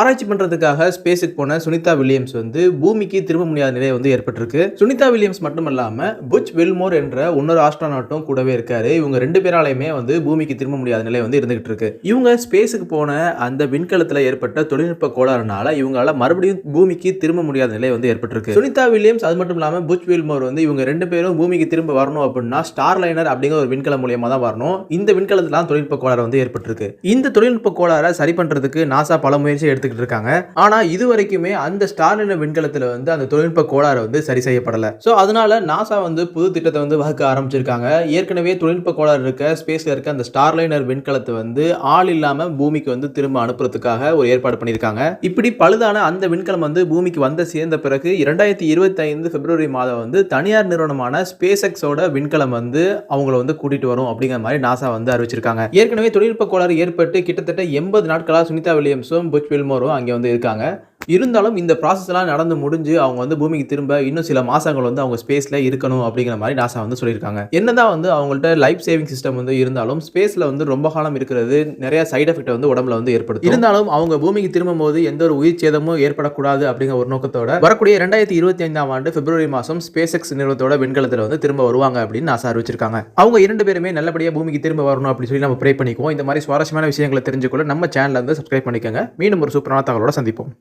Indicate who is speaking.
Speaker 1: ஆராய்ச்சி பண்றதுக்காக ஸ்பேஸுக்கு போன சுனிதா வில்லியம்ஸ் வந்து பூமிக்கு திரும்ப முடியாத நிலை வந்து ஏற்பட்டிருக்கு. சுனிதா வில்லியம்ஸ் மட்டும் இல்லாம புச் வில்மோர் என்ற இன்னொரு ஆஸ்ட்ரானாட்டும் கூடவே இருக்காரு. இவங்க ரெண்டு பேராலையுமே வந்து பூமிக்கு திரும்ப முடியாத நிலை வந்து இருந்துகிட்டு இருக்கு. இவங்க ஸ்பேஸுக்கு போன அந்த விண்கலத்துல ஏற்பட்ட தொழில்நுட்ப கோளாறுனால இவங்களால மறுபடியும் பூமிக்கு திரும்ப முடியாத நிலை வந்து ஏற்பட்டிருக்கு. சுனிதா வில்லியம்ஸ் அது மட்டும் இல்லாம புச் வில்மோர் வந்து இவங்க ரெண்டு பேரும் பூமிக்கு திரும்ப வரணும் அப்படின்னா ஸ்டார் லைனர் அப்படிங்கிற ஒரு விண்கலம் மூலியமா தான் வரணும். இந்த விண்கலத்துல தொழில்நுட்ப கோளாறு வந்து ஏற்பட்டிருக்கு. இந்த தொழில்நுட்ப கோளாறை சரி பண்றதுக்கு நாசா பல முயற்சி எடுத்து எடுத்துக்கிட்டு இருக்காங்க. ஆனா இது வரைக்குமே அந்த ஸ்டார் விண்கலத்துல வந்து அந்த தொழில்நுட்ப கோளாறு வந்து சரி செய்யப்படல. ஸோ அதனால நாசா வந்து புது திட்டத்தை வந்து வகுக்க ஆரம்பிச்சிருக்காங்க. ஏற்கனவே தொழில்நுட்ப கோளாறு இருக்க ஸ்பேஸ்ல இருக்க அந்த ஸ்டார் லைனர் விண்கலத்தை வந்து ஆள் இல்லாம பூமிக்கு வந்து திரும்ப அனுப்புறதுக்காக ஒரு ஏற்பாடு பண்ணியிருக்காங்க. இப்படி பழுதான அந்த விண்கலம் வந்து பூமிக்கு வந்து சேர்ந்த பிறகு இரண்டாயிரத்தி இருபத்தி ஐந்து பிப்ரவரி மாதம் வந்து தனியார் நிறுவனமான ஸ்பேஸ் எக்ஸோட விண்கலம் வந்து அவங்கள வந்து கூட்டிட்டு வரும் அப்படிங்கிற மாதிரி நாசா வந்து அறிவிச்சிருக்காங்க. ஏற்கனவே தொழில்நுட்ப கோளாறு ஏற்பட்டு கிட்டத்தட்ட எண்பது நாட்களாக சுனிதா வில்லியம்ஸும் புச் வரும் அங்கே வந்து இருக்காங்க. இருந்தாலும் இந்த ப்ராசஸ்லாம் நடந்து முடிஞ்சு அவங்க வந்து பூமிக்கு திரும்ப இன்னும் சில மாசங்கள் வந்து அவங்க ஸ்பேஸ்ல இருக்கணும் அப்படிங்கிற மாதிரி நாசா வந்து சொல்லியிருக்காங்க. என்னதான் வந்து அவங்கள்ட்ட லைஃப் சேவிங் சிஸ்டம் வந்து இருந்தாலும் ஸ்பேஸ்ல வந்து ரொம்ப காலம் இருக்கிறது நிறைய சைடு எஃபெக்ட் வந்து உடம்புல வந்து ஏற்படுத்தும். இருந்தாலும் அவங்க பூமிக்கு திரும்பும் போது எந்த ஒரு உயிர் சேதமும் ஏற்படக்கூடாது அப்படிங்கிற ஒரு நோக்கத்தோட வரக்கூடிய ரெண்டாயிரத்தி இருபத்தி ஐந்தாம் ஆண்டு பிப்ரவரி மாதம் ஸ்பேஸ் எக்ஸ் நிறுவனத்தோட விண்கலத்தில் வந்து திரும்ப வருவாங்க அப்படின்னு நாசா அறிவிச்சிருக்காங்க. அவங்க இரண்டு பேருமே நல்லபடியாக பூமிக்கு திரும்ப வரணும் அப்படின்னு சொல்லி நம்ம ப்ரே பண்ணிக்குவோம். இந்த மாதிரி சுவாரஸ்யமான விஷயங்களை தெரிஞ்சுக்கொள்ள நம்ம சேனலில் வந்து சப்ஸ்கிரைப் பண்ணிக்கோங்க. மீண்டும் ஒரு சூப்பரான தகவலோட சந்திப்போம்.